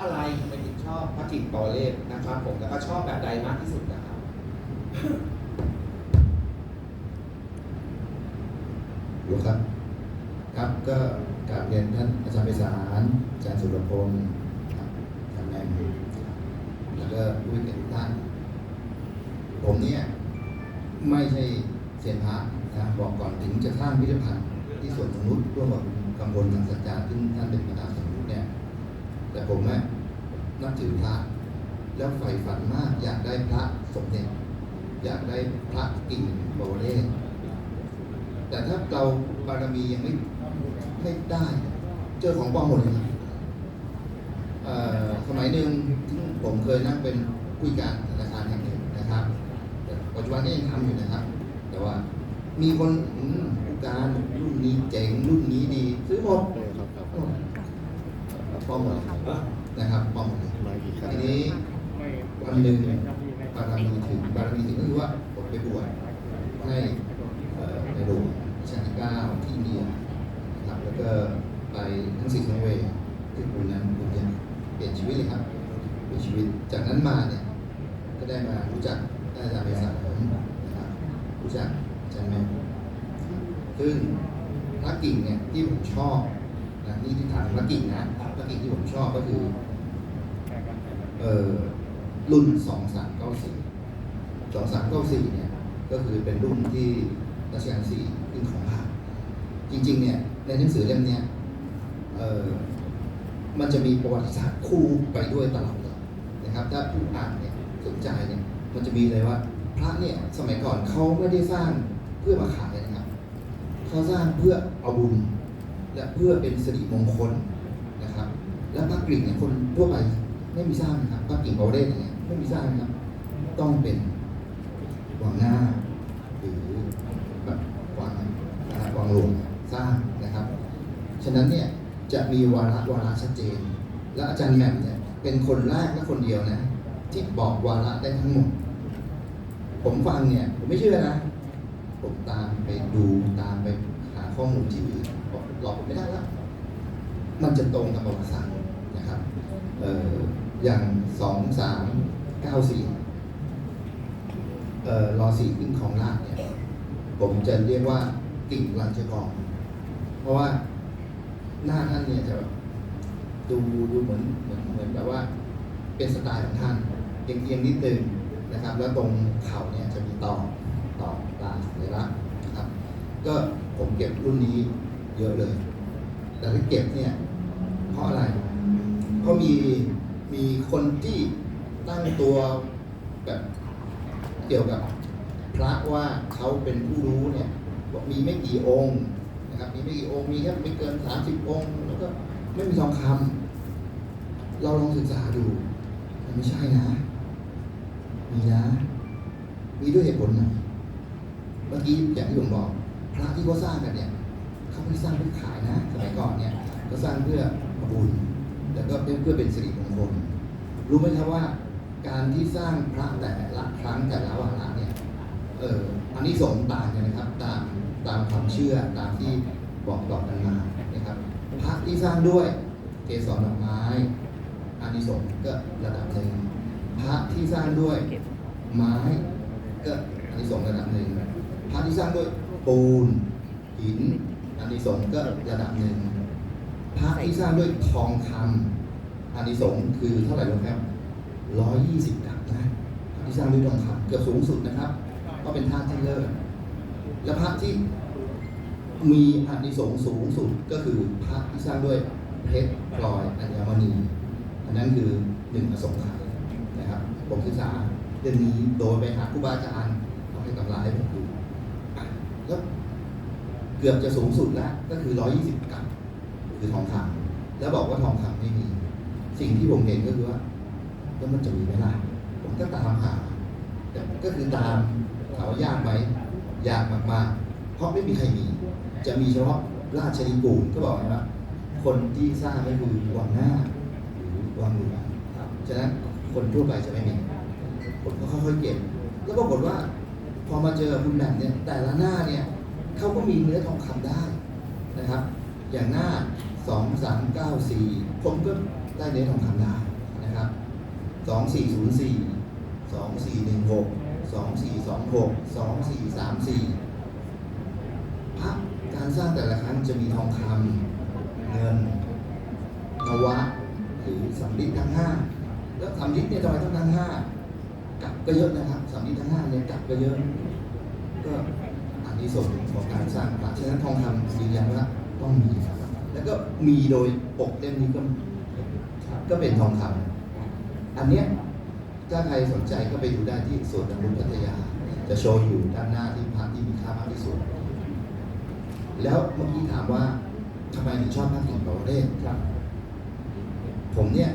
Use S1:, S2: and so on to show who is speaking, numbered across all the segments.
S1: อะไรทำไมถึงชอบพระกิ่งปอเลศนะครับผมแล้วก็ชอบแบบใดมากที่สุดนะครับ
S2: อยู่ครับ ครับก็กราบเรียนท่านอาจารย์ไพศาลอาจารย์สุรพลครับท่านแม่แล้วก็ผู้มีเกียรติทุกท่าน ผมเนี่ยไม่ใช่เซียนพระนะบอกก่อนถึงจะสร้างพิพิธภัณฑ์ที่สวนสนุษร่วมกับกำพลทางสัจจาซึ่งท่านเป็นประธานส แต่ผมเนี่ยนับถือพระ แล้วใฝ่ฝันมากอยากได้พระสมเด็จอยากได้พระกิ่งบวเลศแต่ถ้าเราบารมียังไม่ไม่ได้ เจอของปลอมหมดเลยสมัยหนึ่งผมเคยนั่งเป็นผู้จัดการธนาคารแห่งหนึ่งนะครับปัจจุบันก็ยังทำอยู่นะครับ แต่ว่ามีคนผู้การรุ่นนี้เจ๋งรุ่นนี้ดีซื้อหมด ปลอมหมดนะครับปลอมหมดเลยทีนี้วันหนึ่งบารมีถึงบารมีถึงก็คือว่าผมไปบวชให้เอ่อในหลวงรัชกาลที่เก้าที่อินเดียนะครับแล้วก็ไปทั้งสี่ทเวย์ที่คุณนั้นคุณจะเปลี่ยนชีวิตเลยครับเปลี่ยนชีวิตจากนั้นมาเนี่ยก็ได้มารู้จักท่านอาจารย์ไปสารนะครับรู้จักอาจารย์แม่ซึ่งพระกิ่งเนี่ยที่ผมชอบนะนี่ที่ถามพระกิ่งนะ พระกิ่งที่ผมชอบก็คือ เอ่อรุ่นสองสามเก้าสี่สองสามเก้าสี่เนี่ย ก็คือเป็นรุ่นที่รัชกาลสี่ขึ้นของภาคจริง ๆ เนี่ย ในหนังสือเล่มเนี้ยเอ่อมันจะมีประวัติศาสตร์คู่ไปด้วยตลอดเลยนะครับ ถ้าผู้อ่านเนี่ยสนใจเนี่ย มันจะมีเลยว่า พระเนี่ยสมัยก่อนเขาไม่ได้สร้างเพื่อมาขายนะครับเขาสร้างเพื่อเอาบุญและเพื่อเป็นสิริมงคล นะครับ และพระกริ่งเนี่ยคนทั่วไปไม่มีสร้างนะครับพระกริ่งเบาเรศอย่างเงี้ยไม่มีสร้างนะครับ ต้องเป็นวังหน้า หรือแบบวังนะฮะวังลงสร้างนะครับ ฉะนั้นเนี่ยจะมีวาระวาระชัดเจน และอาจารย์แหม่มเนี่ยเป็นคนแรกและคนเดียวนะ ที่บอกวาระได้ทั้งหมด ผมฟังเนี่ยผมไม่เชื่อนะ ผมตามไปดูตามไปหาข้อมูลที่อื่นบอกหลอกผมไม่ได้แล้ว มันจะตรงกับประวัติศาสตร์นะครับเอ่ออย่างสองสามเก้าสี่เอ่อรอสี่กิ่งของรากเนี่ยผมจะเรียกว่ากิ่งรัญชกรเพราะว่าหน้าท่านเนี่ยจะแบบดูดูเหมือนเหมือนเหมือนแบบว่าเป็นสไตล์ของท่านเอียงๆนิดนึงนะครับ แล้วตรงเข่าเนี่ยจะมีต่อต่อตาสัญลักษณ์นะครับ ก็ผมเก็บรุ่นนี้เยอะเลย แต่ที่เก็บเนี่ย ราะอะไรเพราะมีมีคนที่ตั้งตัวแบบเกี่ยวกับพระว่าเขาเป็นผู้รู้เนี่ยบอกมีไม่กี่องค์นะครับมีไม่กี่องค์มีแค่ไม่เกินสามสิบองค์แล้วก็ไม่มีทองคำเราลองศึกษาดูมันไม่ใช่นะ มีนะ มีด้วยเหตุผลไหนเมื่อกี้อย่างที่ผมบอก พระที่เขาสร้างกันเนี่ยเขาไม่ได้สร้างเพื่อขายนะสมัยก่อนเนี่ยก็สร้างเพื่อ บุญ แล้วก็เพื่อเป็นสิริมงคล รู้ไหมครับว่า การที่สร้างพระแต่ละครั้งแต่ละวาระเนี่ยเอออันนี้สงส์ต่างกันนะครับ ตามตามความเชื่อตามที่บอกต่อกันมานะครับพระที่สร้างด้วยเกสรดอกไม้อันนี้สงส์ก็ระดับหนึ่งพระที่สร้างด้วยไม้ก็อันนี้สงส์ระดับหนึ่งพระที่สร้างด้วยปูนหินอันนี้สงส์ก็ระดับหนึ่ง พระที่สร้างด้วยทองคำอันนี้สงส์คือเท่าไหร่รู้ครับร้อยยี่สิบกับนะพระที่สร้างด้วยทองคำเกือบสูงสุดนะครับเพราะเป็นธาที่เลิศและพระที่มีอานิสงส์สูงสุดก็คือพระที่สร้างด้วยเพชรพลอยอัญมณี อันนั้นคือหนึ่งอสงไขยนะครับผมศึกษาเรื่องนี้โดยไปหาครูบาอาจารย์เขาให้ตำราให้ผมดูอะแล้วเกือบจะสูงสุดแล้วก็คือร้อยยี่สิบกับ คือทองคำแล้วบอกว่าทองคำไม่มี สิ่งที่ผมเห็นก็คือว่าแล้วมันจะมีไหมล่ะผมก็ตามหาแต่ก็คือตามถามว่ายากไหมยากมากๆ เพราะไม่มีใครมี จะมีเฉพาะราชนิกูลก็บอกว่า คนที่สร้างก็คือวังหน้าหรือวังหลวงฉะนั้นคนทั่วไปจะไม่มีผมก็ค่อยๆเก็บแล้วปรากฏว่า พอมาเจอคุณแหม่มเนี่ยแต่ละหน้าเนี่ยเขาก็มีเนื้อทองคำได้นะครับ อย่างหน้า สองสามเก้าสี่ผมก็ได้เนื้อทองคำได้นะครับสองสี่ศูนย์สี่สองสี่หนึ่งหกสองสี่สองหกสองสี่สามสี่พระการสร้างแต่ละครั้งจะมีทองคำเงินนวะหรือสำริดทั้งห้าแล้วสำริดเนี่ยทำไมต้องทั้งห้ากลับก็เยอะนะครับสำริดทั้งห้าเนี่ยกลับก็เยอะ ก็อันนี้ส่งของการสร้างพระฉะนั้นทองคำยืนยันว่าต้องมีครับ แล้วก็มีโดยปกเล่มนี้ก็ก็เป็นทองคำอันเนี้ยถ้าใครสนใจก็ไปดูได้ที่สวนนงนุษย์พัทยา จะโชว์อยู่ด้านหน้าที่พระที่มีค่ามากที่สุด แล้วเมื่อกี้ถามว่าทำไมถึงชอบพระกิ่งเบาเรศ
S1: ครับ
S2: ผมเนี่ย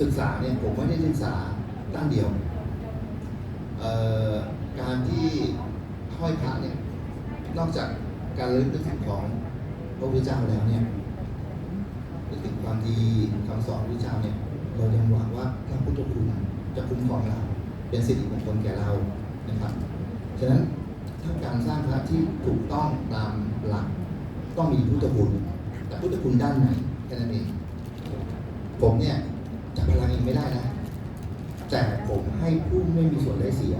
S2: ศึกษาเนี่ยผมไม่ได้ศึกษาด้านเดียวเอ่อการที่ห้อยพระเนี่ยนอกจากการระลึกนึกถึงของ พระพุทธเจ้าแล้วเนี่ยนึกถึงความดีคำสอนพระพุทธเจ้าเนี่ย เรายังหวังว่าพระพุทธคุณจะคุ้มครองเรา เป็นสิริมงคลแก่เรานะครับฉะนั้นถ้าการสร้างพระที่ถูกต้องตามหลักต้องมีพุทธคุณแต่พุทธคุณด้านไหนแค่นั้นเอง ผมเนี่ยจับพลังเองไม่ได้นะ แต่ผมให้ผู้ไม่มีส่วนได้เสีย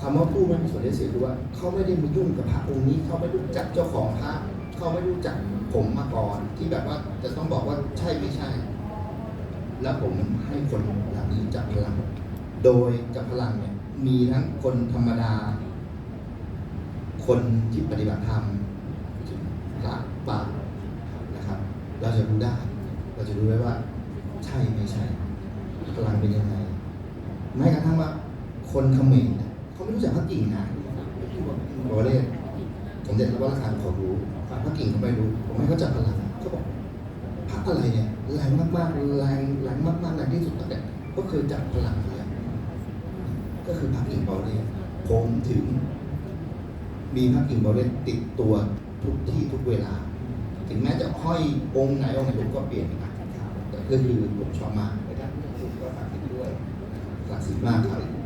S2: คำว่าผู้ไม่มีส่วนได้เสียคือว่าเขาไม่ได้มายุ่งกับพระองค์นี้เขาไม่รู้จักเจ้าของพระ เขาไม่รู้จักผมมาก่อน ที่แบบว่าจะต้องบอกว่าใช่ไม่ใช่ แล้วผมให้คนเหล่านี้จับพลัง โดยจับพลังเนี่ยมีทั้งคนธรรมดา คนที่ปฏิบัติธรรมพระป่านะครับ เราจะรู้ได้ เราจะรู้ได้ว่า ใช่ไม่ใช่พลังเป็นยังไงแม้กระทั่งว่าคนเขมรเนี่ยเขาไม่รู้จักพระกิ่งนะบอกว่าเลยผมเด็ดแล้วว่าราคาเขารู้ พระกิ่งเข้าไม่รู้ผมให้เขาจับพลังเขาบอกพระอะไรเนี่ยแรงมากๆแรงแรงมากๆแรงที่สุดตั้งแต่ก็คือจับพลังเลยก็คือพระกิ่งเบาเล่ผมถึง มีพระกิ่งเบาเล่ติดตัวทุกที่ทุกเวลา ถึงแม้จะห้อยองค์ไหนองค์ไหนผมก็เปลี่ยนนะแต่ก็คือผมชอบมาก
S1: ในด้านพุทธคุณก็ฝากดด้วยนะครับ
S2: ศักสิมากครับ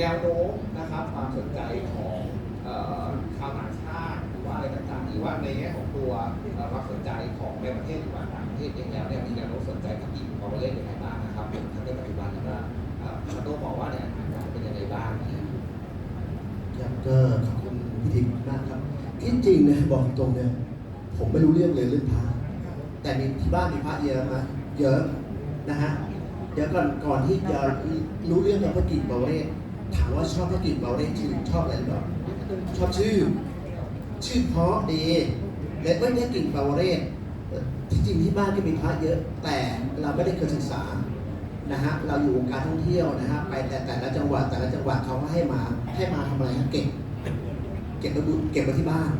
S1: แนวโน้มนะครับความสนใจของเอ่อชาวต่างชาติหรือว่าอะไรต่างๆหรือว่าในแง่ของตัวความสนใจของในประเทศหรือว่าต่างประเทศเองแล้วเนี่ยมีแนวโน้มสนใจกับอีกของประเทศยังไงบ้างนะครับทั้งในปัจจุบันแล้วก็เอ่อซาโน่บอกว่าในอนาคตเป็นยังไงบ้างนะครับ
S3: ก็ขอบคุณพิธีมากครับที่จริงเนี่ยบอกตรงเนี่ยผมไม่รู้เรื่องเลยเรื่องพระแต่มีที่บ้านมีพระเยอะมาเยอะนะฮะเดี๋ยวก่อนก่อนที่จะรู้เรื่องกับพระกิจเบาเรศ ถามว่าชอบพระกิจเบาเรศชื่อชอบอะไรหรือเปล่าชอบชื่อ ชื่อเพราะดีและไม่ได้กิ่งเบาเรศเอ่อที่จริงที่บ้านก็มีพระเยอะ แต่เราไม่ได้เคยศึกษานะฮะเราอยู่วงการท่องเที่ยวนะฮะไปแต่แต่ละจังหวัดแต่ละจังหวัดเขาก็ให้มาให้มาทำอะไรฮะเก็บเก็บไว้บุเก็บไว้ที่บ้าน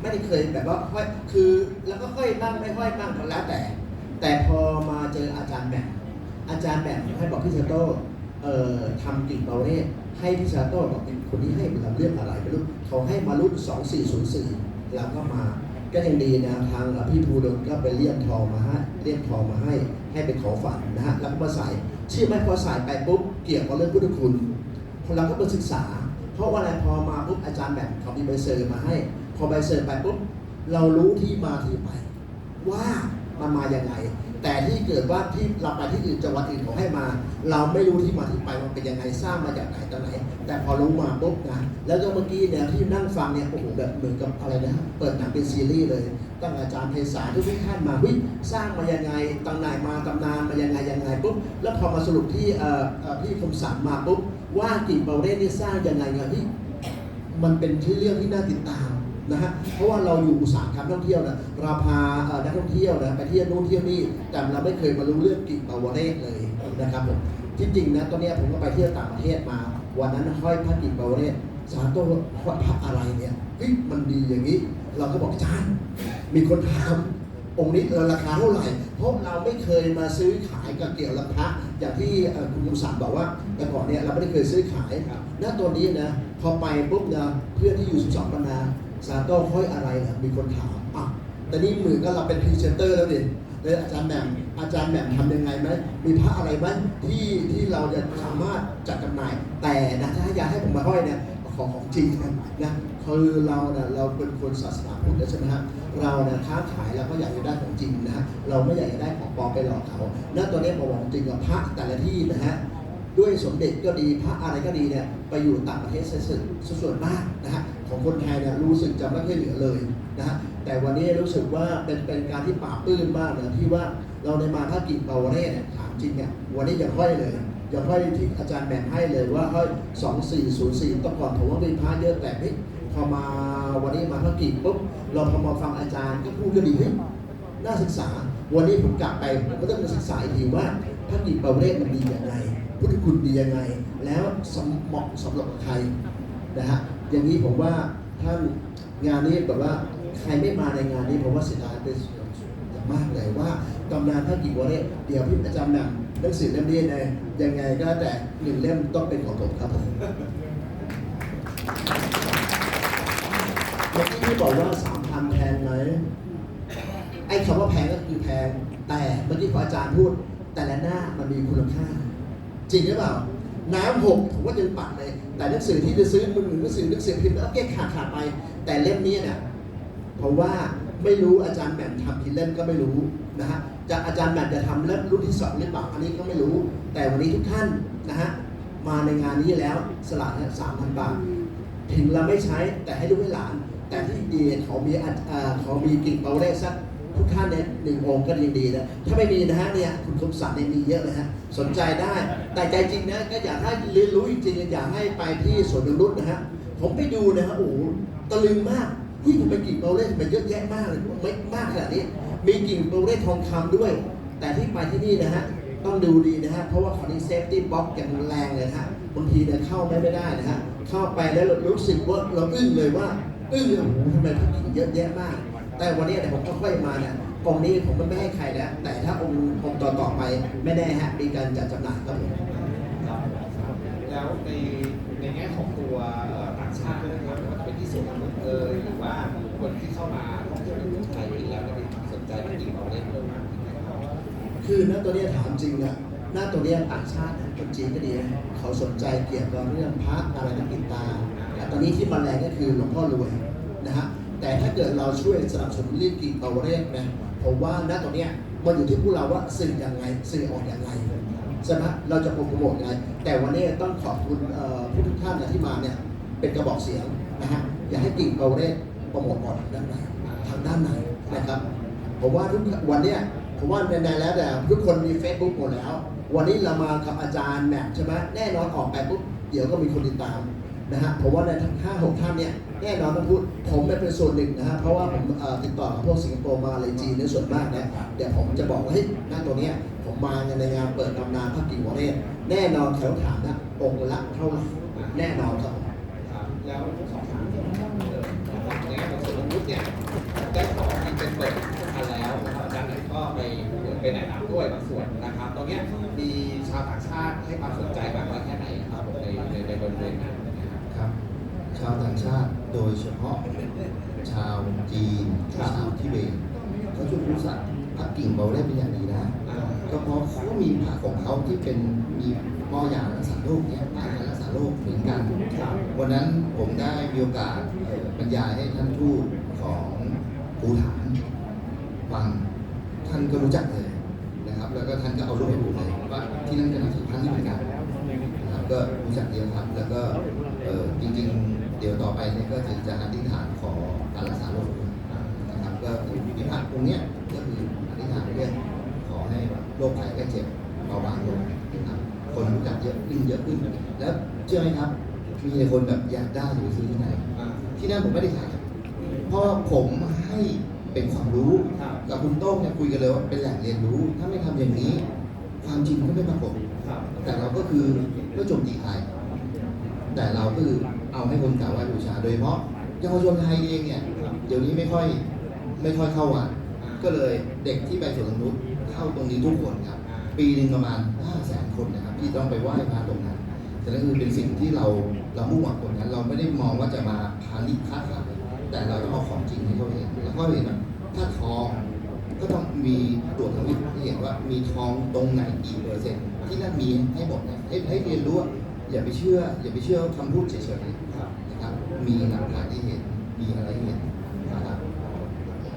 S3: ไม่ได้เคยแบบว่าห้อยคือแล้วก็ห้อยบ้างไม่ห้อยบ้างก็แล้วแต่ แต่พอมาเจออาจารย์แบมอาจารย์แบมให้บอกพี่เซโต้เอ่อทำกิ่งเบาเร่ ให้พี่เซโต้บอกเป็นคนนี้ให้เราเรื่องอะไรไม่รู้เขาให้มารุ่น2404แล้วก็มาก็ยังดีนะทางพี่ภูดลก็ไปเลี่ยมทองมาให้เลี่ยมทองมาให้ให้เป็นของฝันนะฮะแล้วก็มาใส่ชื่อไหมพอใส่ไปปุ๊บเกี่ยวกับเรื่องพุทธคุณเราก็ไปศึกษา เพราะว่าอะไรพอมาปุ๊บอาจารย์แบบเขามีใบเซอร์มาให้ พอใบเซอร์ไปปุ๊บเรารู้ที่มาที่ไป ว่ามันมาอย่างไง แต่ที่เกิดว่าที่เราไปที่อื่นจังหวัดอื่นเขาให้มา เราไม่รู้ที่มาที่ไปมันเป็นยังไงสร้างมาจากไหนตอนไหน แต่พอรู้มาปุ๊บนะแล้วก็เมื่อกี้เนี่ยที่นั่งฟังเนี่ยโอ้โหแบบเหมือนกับอะไรนะเปิดหนังเป็นซีรีส์เลยตั้งอาจารย์เพศาทุกท่านมาวิสร้างมายังไงตำนานมาตำนานมายังไงยังไงปุ๊บแล้วพอมาสรุปที่เอ่อเอ่อพี่คมสันมาปุ๊บว่ากิ่งเบาเร่นี่สร้างยังไงไงพี่มันเป็นที่เรื่องที่น่าติดตาม นะฮะเพราะว่าเราอยู่อุตสาหกรรมท่องเที่ยวนะเราพาเอ่อนักท่องเที่ยวนะไปเที่ยวนู่นเที่ยวนี่แต่เราไม่เคยมารู้เรื่องกิ่งปาวเรศเลยนะครับผมที่จริงนะตอนเนี้ยผมก็ไปเที่ยวต่างประเทศมา วันนั้นห้อยพระกิ่งปาวเรศสาโต้ห้อยพระอะไรเนี่ยเฮ้ยมันดีอย่างนี้ เราก็บอกอาจารย์มีคนถามองค์นี้เออราคาเท่าไหร่ เพราะเราไม่เคยมาซื้อขายกับเกี่ยวกับพระอย่างที่เอ่อคุณกุมสันบอกว่า แต่ก่อนเนี่ยเราไม่ได้เคยซื้อขายณตัวนี้นะพอไปปุ๊บนะเพื่อนที่อยู่ 12ปันนา ซาโต้ห้อยอะไรนะมีคนถามอะแต่นี่มือก็เราเป็นพรีเซนเตอร์แล้วดิเลยอาจารย์แหม่มอาจารย์แหม่มทำยังไงไหมมีพระอะไรไหมที่ที่เราจะสามารถจัดจำหน่าย แต่นะถ้าอยากให้ผมมาห้อยเนี่ยขอของจริงนะนะคือเราเนี่ยเราเป็นคนศาสนาพุทธใช่ไหมฮะเราเนี่ยค้าขายเราก็อยากจะได้ของจริงนะฮะเราไม่อยากจะได้ของปลอมไปหลอกเขาณตัวนี้ผมบอกจริงกับพระแต่ละที่นะฮะด้วยสมเด็จก็ดีพระอะไรก็ดีเนี่ยไปอยู่ต่างประเทศส่วนมากนะฮะ ของคนไทยเนี่ยรู้สึกจะไม่ค่อยเหลือเลยนะฮะแต่วันนี้รู้สึกว่าเป็นเป็นการที่ปาปื้มมากนะที่ว่าเราในมาถ้ากิ่งเปาวเรศเนี่ยถามจริงเนี่ยวันนี้อย่าห้อยเลยอย่าห้อยที่อาจารย์แบ่งให้เลยว่าห้อยสองสี่ศูนย์สี่ต่อก่อนผมว่ามีพระเยอะแต่เฮ้ยพอมาวันนี้มาพระกิ่งปุ๊บเราพอมาฟังอาจารย์ก็พูดก็ดีเฮ้ยน่าศึกษา วันนี้ผมกลับไปผมก็ต้องมาศึกษาอีกทีว่าพระกิจเปาเรศมันดีอย่างไรพุทธคุณดียังไง แล้วสมเหมาะสำหรับใครนะฮะ อย่างนี้ผมว่าท่านงานนี้แบบว่าใครไม่มาในงานนี้ผมว่าเสียดายเป็นอย่างมากเลยว่าตำนานพระกิจเปาเรศเดี๋ยวพี่อาจารย์นำหนังสือเล่มนี้เนี่ยยังไงก็แต่หนึ่งเล่มต้องเป็นของผมครับเมื่อกี้ที่บอกว่าสามพันแพงไหมไอ้คำว่าแพงก็คือแพง แต่เมื่อกี้พออาจารย์พูด แต่ละหน้ามันมีคุณค่า จริงหรือเปล่า น้ำหกผมว่ายังปัดเลย แต่หนังสือที่จะซื้อมือหนึ่งหนังสือหนังสือพิมพ์แล้วแก้ขาดขาดไป แต่เล่มนี้เนี่ยเพราะว่าไม่รู้อาจารย์แหม่มทำกี่เล่มก็ไม่รู้นะฮะจะอาจารย์แหม่มจะทำเล่มรุ่นที่สองหรือเปล่าอันนี้ก็ไม่รู้ แต่วันนี้ทุกท่านนะฮะมาในงานนี้แล้วสละสามพันบาท ถึงเราไม่ใช้แต่ให้ลูกให้หลาน แต่ที่ดีเขามีอัดเอ่อเขามีกิ่งเปาเร่สัก ทุกท่านเนี่ยหนึ่งองค์ก็ยังดีนะถ้าไม่มีนะฮะเนี่ยคุณสมศักดิ์เนี่ยมีเยอะเลยฮะสนใจได้ แต่ใจจริงนะก็อยากให้เรียนรู้จริงๆอยากให้ไปที่สวนนงนุษนะฮะผมไปดูนะฮะโอ้ตะลึงมากที่ผมไปกิ่งเปาเร่มันเยอะแยะมากเลยไม่มากขนาดนี้ มีกิ่งเปาเร่ทองคำด้วย แต่ที่ไปที่นี่นะฮะต้องดูดีนะฮะ เพราะว่าเขานี่เซฟตี้บล็อกอย่างแรงเลยนะฮะ บางทีเนี่ยเข้าไม่ได้นะฮะ เข้าไปแล้วเรารู้สึกว่าเราอึ้งเลยว่า อึ้งเลยโอ้โหทำไมผู้หญิงเยอะแยะมาก แต่วันนี้เนี่ยผมก็ค่อยมาเนี่ยองค์นี้ผมไม่ให้ใครแล้ว แต่ถ้าองค์องค์ต่อต่อๆไปไม่แน่ฮะมีการจัดจำหน่ายครับผม
S1: แล้วในในแง่ของตัวเอ่อต่างชาตินะครับไม่ว่าจะเป็นที่สวนนงนุษย์เอยหรือว่าคนที่เข้ามาท่องเที่ยวในเมืองไทยเองแล้วเนี่ยสนใจพระกิ่งเปาเรศเพิ่มมากขึ้นไหมครับ
S3: คือณตัวเนี้ยถามจริงอะณตัวเนี้ยต่างชาตินะคนจีนก็ดีนะเขาสนใจเกี่ยวกับเรื่องพระอะไรต่างติดตาแต่ตอนนี้ที่มาแรงก็คือหลวงพ่อรวยนะฮะ แต่ถ้าเกิดเราช่วยสนับสนุนเรื่องกิ่งเปาเรศนะผมว่าณตัวเนี้ยมันอยู่ที่พวกเราว่าสื่อยังไงสื่อออกยังไงใช่ไหมเราจะโปรโมทยังไงแต่วันนี้ต้องขอบคุณผู้ทุกท่านนะที่มาเนี่ยเป็นกระบอกเสียงนะฮะอย่าให้กิ่งเปาเรศโปรโมทก่อนด้านในทางด้านในนะครับผมว่าทุกวันเนี้ยผมว่าในๆแล้วแต่ทุกคนมี Facebook หมดแล้ว วันนี้เรามากับอาจารย์แหม่มใช่ไหมแน่นอนออกไปปุ๊บเดี๋ยวก็มีคนติดตาม นะฮะผมว่าในทั้งห้าหกท่านเนี่ยแน่นอนต้องพูดผมเป็นส่วนหนึ่งนะฮะเพราะว่าผมติดต่อกับพวกสิงคโปร์มาเลยจีนในส่วนมากนะเดี๋ยวผมจะบอกว่าเฮ้ยหน้าตัวเนี้ยผมมาในงานเปิดตำนานพระกิ่งวเรศแน่นอนเขาถามนะองค์ละเท่าไหร่แน่นอนครับ
S1: แล้วสอบถามที่นะครับเอ่อนะครับในแง่ของสวนนงนุษย์เนี่ยได้ขอที่เป็นเปิดทันแล้วนะครับอาจารย์เนี่ยก็ไปไปไหนนำด้วยบางส่วนนะครับ ตรงเนี้ยมีชาวต่างชาติให้ความสนใจมากน้อยแค่ไหนครับผมในในในบริเวณนั้นนะครับ
S2: ครับ ชาวต่างชาติ โดยเฉพาะชาวจีน
S1: ครับ
S2: ชาวทิเบตเขาจะรู้จักพระกิ่งเบาได้เป็นอย่างดีนะ
S1: อ่า
S2: ก็เพราะเขามีพระของเขาที่เป็นมีหม้อยารักษาโรคเนี่ยพระยารักษาโรคเหมือนกัน
S1: ครับ
S2: วันนั้นผมได้มีโอกาสเอ่อบรรยายให้ท่านทูตของภูฐานฟังท่านก็รู้จัก ไปเนี่ยก็จะจะอธิษฐานขอการรักษาโรคนะครับก็คือวิพัฒน์ตรงเนี้ยก็คืออธิษฐานเรื่องขอให้โรคภัยไข้เจ็บเบาบางลงนะครับคนรู้จักเยอะขึ้นเยอะขึ้นแล้วเชื่อไหมครับ มีคนแบบอยากได้หรือซื้อที่ไหนที่นั่นผมไม่ได้ขายเพราะผมให้เป็นความรู้กับคุณโต้งเนี่ยคุยกันเลยว่าเป็นแหล่งเรียนรู้ ถ้าไม่ทำอย่างนี้ ความจริงก็ไม่ปรากฏแต่เราก็คือไม่จมตีใครแต่เราก็คือ เอาให้คนกราบไหว้บูชา โดยเฉพาะเยาวชนไทยเองเนี่ยเดี๋ยวนี้ไม่ค่อยไม่ค่อยเข้าวัดก็เลยเด็กที่ไปสวนสนุษเข้าตรงนี้ทุกคนครับ ปีหนึ่งประมาณ5แสนคนนะครับ ที่ต้องไปไหว้พระตรงนั้นแต่นั่นคือเป็นสิ่งที่เราเรามุ่งหวังตรงนั้น เราไม่ได้มองว่าจะมาพาณิชย์ค้าขายแต่เราต้องเอาของจริงให้เขาเห็นแล้วก็เห็นว่าถ้าทองก็ต้องมีตรวจทางวิทย์ให้เห็นว่ามีทองตรงไหนกี่เปอร์เซ็นต์ที่นั่นมีให้หมดนะให้ให้เรียนรู้ อย่าไปเชื่อ อย่าไปเชื่อคำพูดเฉย
S1: ครับ
S2: ๆนะครับ มีหลักฐานที่เห็น มีอะไรให้เห็นนะครับ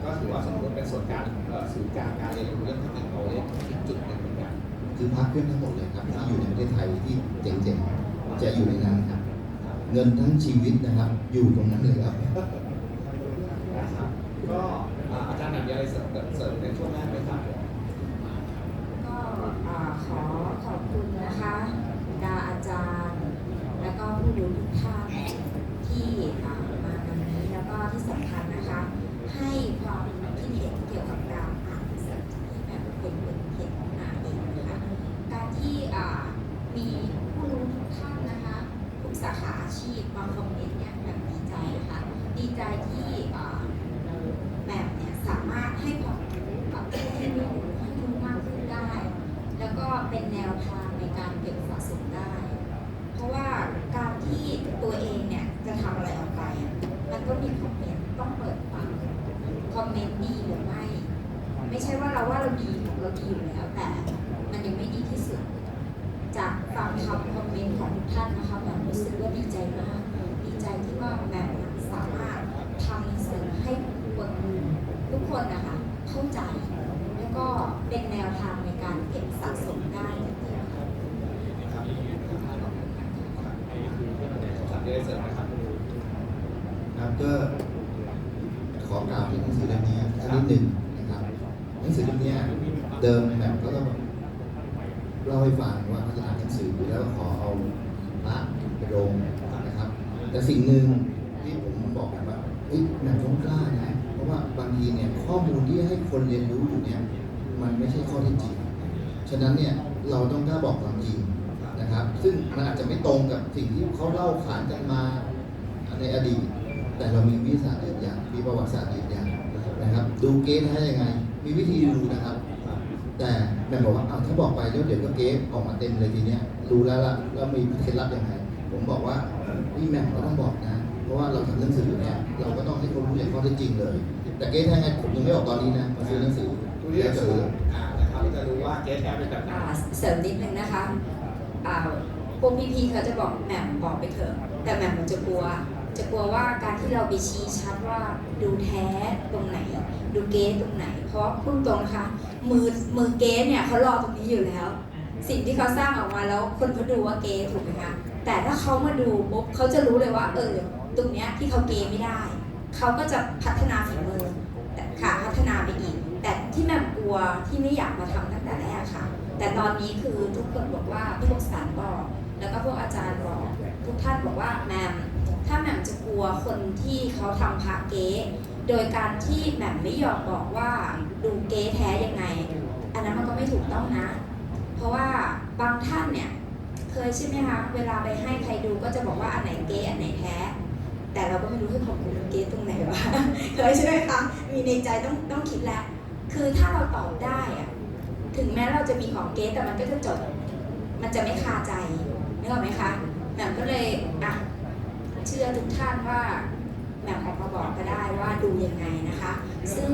S1: ก็ถือว่าสมมติเป็นส่วนการเอ่อศูนย์กลางการเรียนรู้เรื่องเทคนิคเอาเล่นอีกจุดหนึ่งเหมือนกัน
S2: คือพักเครื่องทั้งหมดเลยครับที่อยู่ในประเทศไทยที่เจ๋งๆจะอยู่ในนั้นครับ เงินทั้งชีวิตนะครับ อยู่ตรงนั้นเลยครับ
S1: นะครับก็อ่าอาจารย์หนักมีอะไรเสริมเสริมในช่วงแรกไหมครับ
S4: ก็อ่าขอขอบคุณนะคะบรรดาอาจารย์ และก็ผู้รู้ทุกท่านที่อ่ามาในวันนี้แล้วก็ที่สำคัญนะคะ ให้ความคิดเห็นเกี่ยวกับการอ่านหนังสือที่แบบเป็นเป็นเห็นมาเองนะคะการที่อ่า มีผู้รู้ทุกท่านนะคะทุกสาขาอาชีพมาคอมเมนต์เนี่ยแบบดีใจนะคะ ดีใจที่อ่า แบบเนี่ยสามารถให้ความรู้กับผู้ที่ไม่รู้ให้รู้มากขึ้นได้ แล้วก็เป็นแนวทางในการเก็บสะสมได้ เพราะว่าการที่ตัวเองเนี่ยจะทำอะไรออกไปอะมันก็มีคอมเมนต์ต้องเปิดฟังคอมเมนต์ดีหรือไม่ ไม่ใช่ว่าเราว่าเราดีเราดีอยู่แล้วแต่มันยังไม่ดีที่สุด จากฟังคำคอมเมนต์ของทุกท่านนะคะแบบรู้สึกว่าดีใจมาก ดีใจที่ว่าแบบสามารถทำหนังสือให้คนทุกคนนะคะเข้าใจ แล้วก็เป็นแนวทางในการเก็บสะสมได้จริงๆค่ะ
S1: ครับครับมีอะไรเสริมไหมครับ
S2: ครับ ก็ขอกล่าวถึงหนังสือเล่มนี้สักนิดหนึ่งนะครับหนังสือเล่มเนี้ยเดิมแบบก็ต้องเล่าให้ฟังว่าเขาจะอ่านหนังสือแล้วขอเอาพระไปลงนะครับ แต่สิ่งหนึ่งที่ผมบอกกันว่าเฮ้ยแบบต้องกล้านะเพราะว่าบางทีเนี่ยข้อมูลที่ให้คนเรียนรู้อยู่เนี่ยมันไม่ใช่ข้อเท็จจริงฉะนั้นเนี่ยเราต้องกล้าบอกความจริงนะครับ ซึ่งมันอาจจะไม่ตรงกับสิ่งที่เขาเล่าขานกันมาในอดีต แต่เรามีวิทยาศาสตร์ยืนยันมีประวัติศาสตร์ยืนยันนะครับ ดูเกณฑ์ให้ยังไง มีวิธีดูนะครับ แต่แม่บอกว่าเอาวถ้าบอกไปแล้วเดี๋ยวก็เกณฑ์ออกมาเต็มเลยทีเนี้ยรู้แล้วล่ะแล้วมีเคล็ดลับยังไง ผมบอกว่าพี่แม่ก็ต้องบอกนะ เพราะว่าเราทำหนังสือเนี่ยเราก็ต้องให้คนรู้อย่างข้อเท็จจริงเลย แต่เกณฑ์ให้ไงผมยังไม่ออกตอนนี้นะมาซื้อหนังสือ
S1: ดูที่หนัง
S2: จะ
S1: สือ
S2: รู้
S1: อ่านะครับจะรู้ว่าเก๊แท้เป็นแบบไหน
S4: อ่าเสริมนิดนึงนะคะอ่าพวกพี่ๆเขาจะบอกแหม่มบอกไปเถอะ แต่แหม่มมันจะกลัว จะกลัวว่าการที่เราไปชี้ชัดว่าดูแท้ตรงไหน ดูเก๊ตรงไหน เพราะพูดตรงนะคะมือมือเก๊เนี่ยเขารอตรงนี้อยู่แล้ว สิ่งที่เขาสร้างออกมาแล้วคนเขาดูว่าเก๊ถูกไหมคะแต่ถ้าเขามาดูปุ๊บเขาจะรู้เลยว่า เออ ตรงเนี้ยที่เขาเก๊ไม่ได้ เขาก็จะพัฒนาฝีมือแต่ค่ะพัฒนาไปอีก แต่ที่แม่กลัวที่ไม่อยากมาทำตั้งแต่แรกค่ะ แต่ตอนนี้คือทุกคนบอกว่าพี่พงศารบอกแล้วก็พวกอาจารย์บอกทุกท่านบอกว่าแมม ถ้าแหม่มจะกลัวคนที่เขาทำพระเก๊โดยการที่แหม่มไม่ยอมบอกว่าดูเก๊แท้ยังไง อันนั้นมันก็ไม่ถูกต้องนะ เพราะว่าบางท่านเนี่ยเคยใช่ไหมคะเวลาไปให้ใครดูก็จะบอกว่าอันไหนเก๊อันไหนแท้ แต่เราก็ไม่รู้ให้ของคุณเก๊ตรงไหนวะเคยใช่ไหมคะมีในใจต้องต้องคิดแล้วคือถ้าเราตอบได้อะถึงแม้เราจะมีของเก๊แต่มันก็จะจด มันจะไม่คาใจนึกออกไหมคะแหม่มก็เลยอะ เชื่อทุกท่านว่าแหม่มออกมาบอกก็ได้ว่าดูยังไงนะคะ ซึ่ง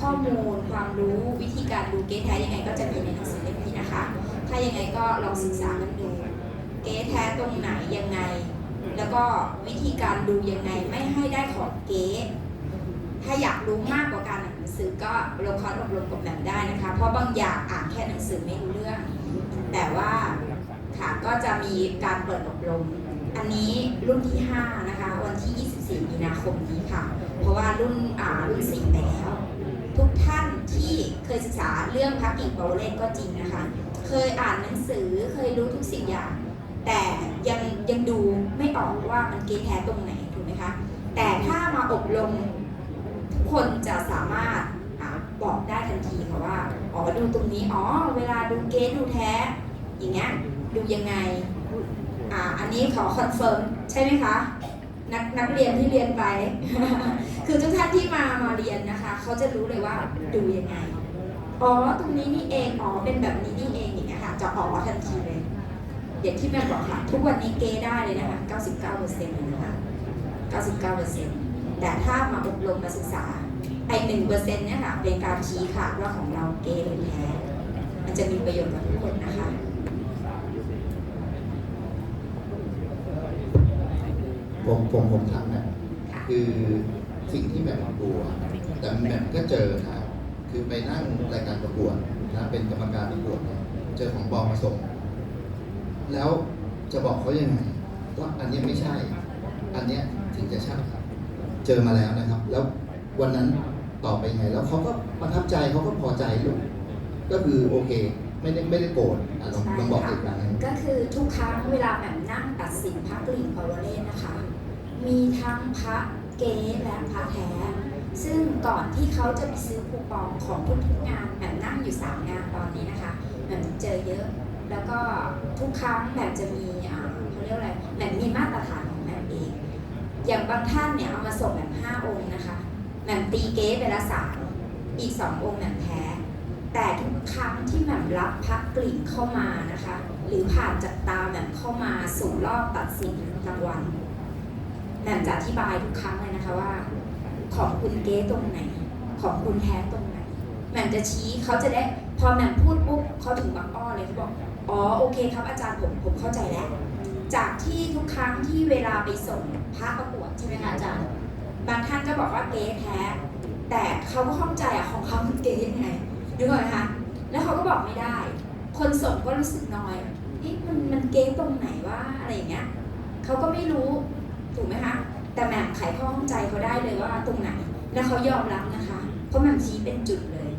S4: ข้อมูลความรู้วิธีการดูเก๊แท้ยังไงก็จะมีในหนังสือเล่มนี้นะคะ ถ้ายังไงก็ลองศึกษากันดู เก๊แท้ตรงไหนยังไง แล้วก็วิธีการดูยังไงไม่ให้ได้ของเก๊ถ้าอยากรู้มากกว่าการอ่านหนังสือก็ลงคอร์สอบรมกับแหม่มได้นะคะ เพราะบางอย่างอ่านแค่หนังสือไม่รู้เรื่อง แต่ว่าค่ะก็จะมีการเปิดอบรม อันนี้รุ่นที่ 5 นะคะ วันที่ 24 มีนาคมนี้ค่ะ เพราะว่ารุ่นอ่ารุ่น4ไปแล้ว ทุกท่านที่เคยศึกษาเรื่องพระกิ่งเปาเลนก็จริงนะคะ เคยอ่านหนังสือเคยรู้ทุกสิ่งอย่าง แต่ยังยังดูไม่ออกว่ามันเก๊แท้ตรงไหนถูกไหมคะ แต่ถ้ามาอบรมทุกคนจะสามารถอ่าบอกได้ทันทีค่ะว่า อ๋อดูตรงนี้ อ๋อ เวลาดูเกสดูแท้ อย่างเงี้ยดูยังไง อ่าอันนี้ขอคอนเฟิร์มใช่ไหมคะนักนักเรียนที่เรียนไป คือทุกท่านที่มามาเรียนนะคะ เขาจะรู้เลยว่าดูยังไง อ๋อ ตรงนี้นี่เอง อ๋อ เป็นแบบนี้นี่เองอย่างเงี้ยค่ะ จะอ๋อทันทีเลยเด็กที่แม่บอกค่ะ ทุกวันนี้เกได้เลยนะคะ 99%เลยนะคะ 99%แต่ถ้ามาอบรมมาศึกษาแอไอหนึ่งเปอร์เซ็นต์เนี่ยค่ะ เป็นการชี้ขาดว่าของเราเกย์หรือแท้มันจะมีประโยชน์กับทุกคนนะคะ
S2: ผมผมผมถามนะคือสิ่งที่แบบกลัวแต่แบบก็เจอนะคือไปนั่งรายการประกวดนะเป็นกรรมการประกวดเนี่ยเจอของบอมมาส่ง แล้วจะบอกเขายังไงว่าอันเนี้ยไม่ใช่ อันเนี้ยถึงจะใช่เจอมาแล้วนะครับ แล้ววันนั้นตอบไปไง แล้วเขาก็ประทับใจเขาก็พอใจลูกก็คือโอเค ไม่ได้ไม่ได้โกรธอะลองลองบอกอีกครั้งหนึง
S4: ก็คือทุกครั้งเวลาแบบนั่งตัดสินพระกลิ่งปาวเล่นะคะ มีทั้งพระเก๊และพระแท้ ซึ่งก่อนที่เขาจะไปซื้อคูปองของทุกๆงานแบบนั่งอยู่สามงานตอนนี้นะคะแบบเจอเยอะ แล้วก็ทุกครั้งแบบจะมีอ่าเขาเรียกอะไรแบบมีมาตรฐานของแบบเอง อย่างบางท่านเนี่ยเอามาส่งแบบห้าองค์นะคะแบบตีเก๊ไปละสามอีกสององค์แบบแท้ แต่ทุกครั้งที่แหม่มรับพักกลิ่นเข้ามานะคะ หรือผ่านจากตาแหม่มเข้ามาสู่รอบตัดสินรางวัลแหม่มจะอธิบายทุกครั้งเลยนะคะว่า ของคุณเก๊ตรงไหน ของคุณแท้ตรงไหนแหม่มจะชี้เขาจะได้พอแหม่มพูดปุ๊บเขาถึงบังอ้อเลยเขาบอกอ๋อโอเคครับอาจารย์ผมผมเข้าใจแล้ว จากที่ทุกครั้งที่เวลาไปส่งพระประกวดใช่ไหมคะอาจารย์บางท่านก็บอกว่าเก๊แท้ แต่เขาก็เข้องใจอะของเขามันเก๊ยังไง ดูก่อนนะคะแล้วเขาก็บอกไม่ได้ คนส่งก็รู้สึกน้อยนี่มันมันเก๊ตรงไหนว่าอะไรอย่างเงี้ยเขาก็ไม่รู้ถูกไหมคะแต่แหม่มไขข้อข้องใจเขาได้เลยว่าตรงไหน แล้วเขายอมรับนะคะ เพราะแหม่มชี้เป็นจุดเลย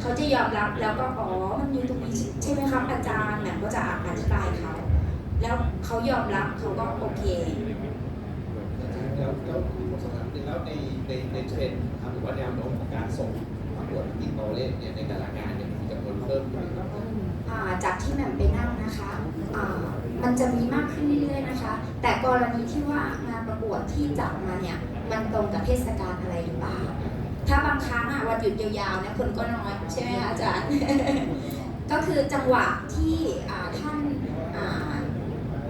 S4: เขาจะยอมรับแล้วก็อ๋อมันมีตรงนี้ใช่ไหมครับอาจารย์แหม่มก็จะอธิบายเขาแล้วเขายอมรับเขาก็โอเค
S1: แล้วแล้วผมสอบถามนิงแล้วในในในเทรนด์ครับหรือว่าแนวโน้มของการส่ง วดกินโตเล่นเนี่ยในแต่ละงานเนี่ยมีจำนวนเพิ่มขึ้น
S4: อ่าจากที่แหม่มไปนั่งนะคะอ่ามันจะมีมากขึ้นเรื่อยๆนะคะ แต่กรณีที่ว่างานประกวดที่จัดมาเนี่ยมันตรงกับเทศกาลอะไรหรือเปล่าถ้าบางครั้งอะวันหยุดยาวๆเนี่ยคนก็น้อยใช่ไหมคะอาจารย์ ก็คือจังหวะที่ท่าน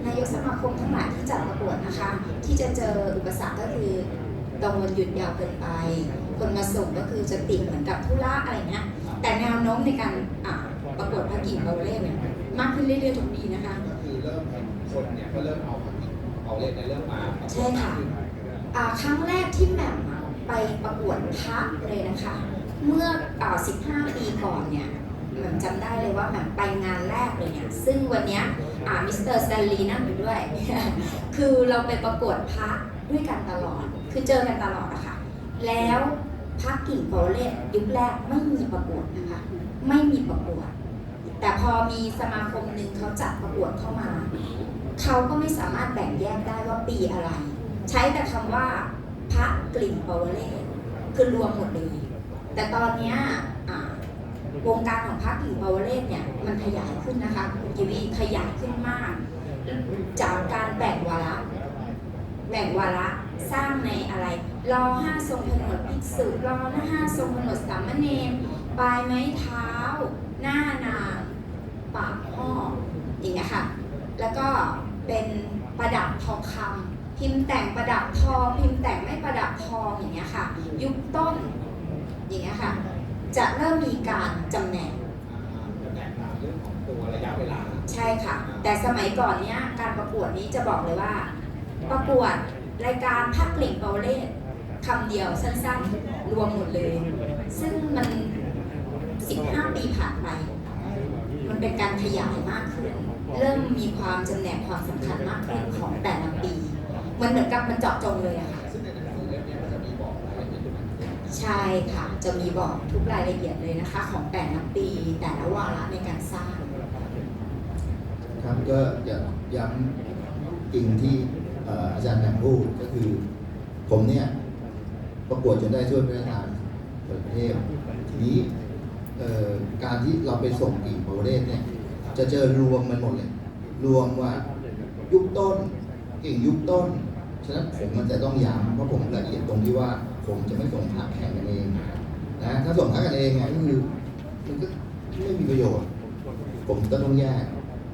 S4: นายกสมาคมทั้งหลายที่จัดประกวดนะคะ ที่จะเจออุปสรรคก็คือตรงวันหยุดยาวเกินไป คนมาส่งก็คือจะติดเหมือนกับธุระอะไรเงี้ยแต่แนวโน้มในการอ่าประกวดพระกิ่งเบาเล่เนี่ยมากขึ้นเรื่อยๆทุกปีนะคะ
S1: ก็คือเริ่มเห็นคนเนี่ยก็เริ่มเอาผักเอาเล่นในเริ่มมาประกวด
S4: ใช่ค่ะอ่าครั้งแรกที่แหม่มไปประกวดพระเลยนะคะ เมื่ออ่า15 ปีก่อนเนี่ยแหม่มจำได้เลยว่าแหม่มไปงานแรกเลยเนี่ย ซึ่งวันเนี้ยอ่ามิสเตอร์สแตนลีย์นั่งอยู่ด้วย คือเราไปประกวดพระด้วยกันตลอด คือเจอกันตลอดอะค่ะ แล้วพระกิ่งโปเล่ยุคแรกไม่มีประกวดนะคะ ไม่มีประกวด แต่พอมีสมาคมหนึ่งเขาจัดประกวดเข้ามา เขาก็ไม่สามารถแบ่งแยกได้ว่าปีอะไร ใช้แต่คำว่าพระกลิ่นปาวเล่คือรวมหมดเลย แต่ตอนเนี้ยวงการของพระกลิ่นปาวเล่เนี่ยมันขยายขึ้นนะคะคุณกิวีขยายขึ้นมาก จากการแบ่งวาระแบ่งวาระสร้างในอะไร รอห้าทรงผนวดภิกษุรอหน้าห้าทรงผนวดสามเณรปลายไม้เท้า หน้านางปากห้ออย่างเงี้ยค่ะ แล้วก็เป็นประดับทองคำพิมพ์แต่งประดับทอง พิมพ์แต่งไม่ประดับทองอย่างเงี้ยค่ะ ยุคต้นอย่างเงี้ยค่ะ จะเริ่มมีการจำแนก
S1: จะแตกต่างเรื่องของตัวระยะเวลา
S4: ใช่ค่ะ แต่สมัยก่อนเนี้ยการประกวดนี้จะบอกเลยว่า ประกวดรายการภาคกลิ่งเปาเล่ คำเดียวสั้นๆ รวมหมดเลย ซึ่งมัน 15 ปีผ่านไป มันเป็นการขยายมากขึ้น เริ่มมีความจำแนกความสำคัญมากขึ้นของแต่ละปี มันเหมือนกับมันเจาะจงเลยอะค่ะ
S1: ใช่
S4: ค่ะ จะมีบอกทุกรายละเอียดเลยนะคะ ของแต่ละปี แต่ละวาระในการสร้าง
S2: ครับก็อยากย้ำจริงที่เอ่ออาจารย์แหม่มพูดก็คือผมเนี่ย ประกวดจนได้ช่วยพระราชทานเปิดประเทศทีนี้การที่เราไปส่งกิ่งปรเรศเนี่ย จะเจอรวมมันหมดเลย รวมว่ายุคต้นกิ่งยุคต้น ฉะนั้นผมมันจะต้องย้ำเพราะผมละเอียดตรงที่ว่าผมจะไม่ส่งพักแข่งกันเองนะถ้าส่งพักกันเองเนี่ยก็คือมันก็ไม่มีประโยชน์ ผมก็ต้องแยก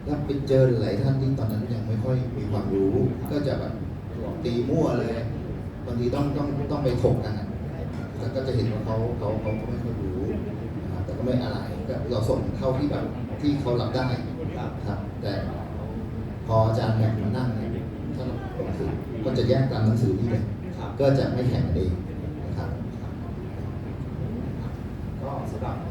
S2: แล้วไปเจอหลายท่านที่ตอนนั้นยังไม่ค่อยมีความรู้ ก็จะแบบตีมั่วเลย บางทีต้องต้องต้องไปถกกันอะถแต่ก็จะเห็นว่าเขาเขาเขาเขาไม่ค่อยรู้นะครับแต่ก็ไม่อะไรก็เราส่งเข้าที่แบบที่เขารับได้
S1: ครับ
S2: ครับ แต่พออาจารย์แบ่งมานั่งเนี่ยถ้าเราปกติก็จะแยกตามหนังสือที่เลย
S1: ครับ
S2: ก็จะไม่แข่งกันเองนะครับ
S1: ก็สำหรับเอ่อ